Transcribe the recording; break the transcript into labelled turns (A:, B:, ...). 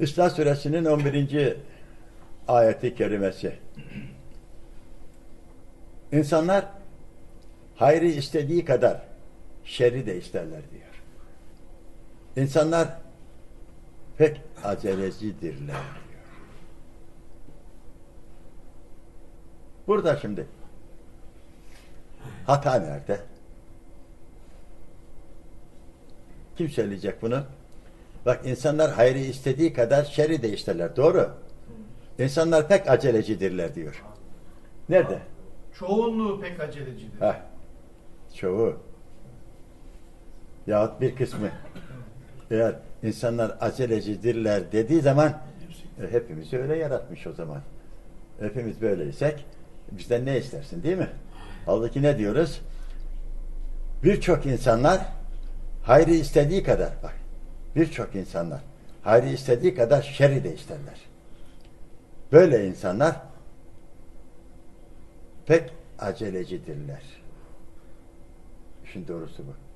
A: İsra suresinin 11. ayeti kerimesi. İnsanlar hayrı istediği kadar şerri de isterler diyor. İnsanlar pek acelecidirler diyor. Burada şimdi hata nerede? Kim söyleyecek bunu? Bak insanlar hayrı istediği kadar şerri de isterler. Doğru. İnsanlar pek acelecidirler diyor. Nerede?
B: Çoğunluğu pek acelecidir.
A: Heh. Çoğu. Yahut bir kısmı. Eğer insanlar acelecidirler dediği zaman e, hepimizi öyle yaratmış o zaman. Hepimiz böyleysek bizden ne istersin değil mi? Halbuki ne diyoruz? Birçok insanlar hayrı istediği kadar bak birçok insanlar hayrı istediği kadar şerri de isterler. Böyle insanlar pek acelecidirler. İşin doğrusu bu.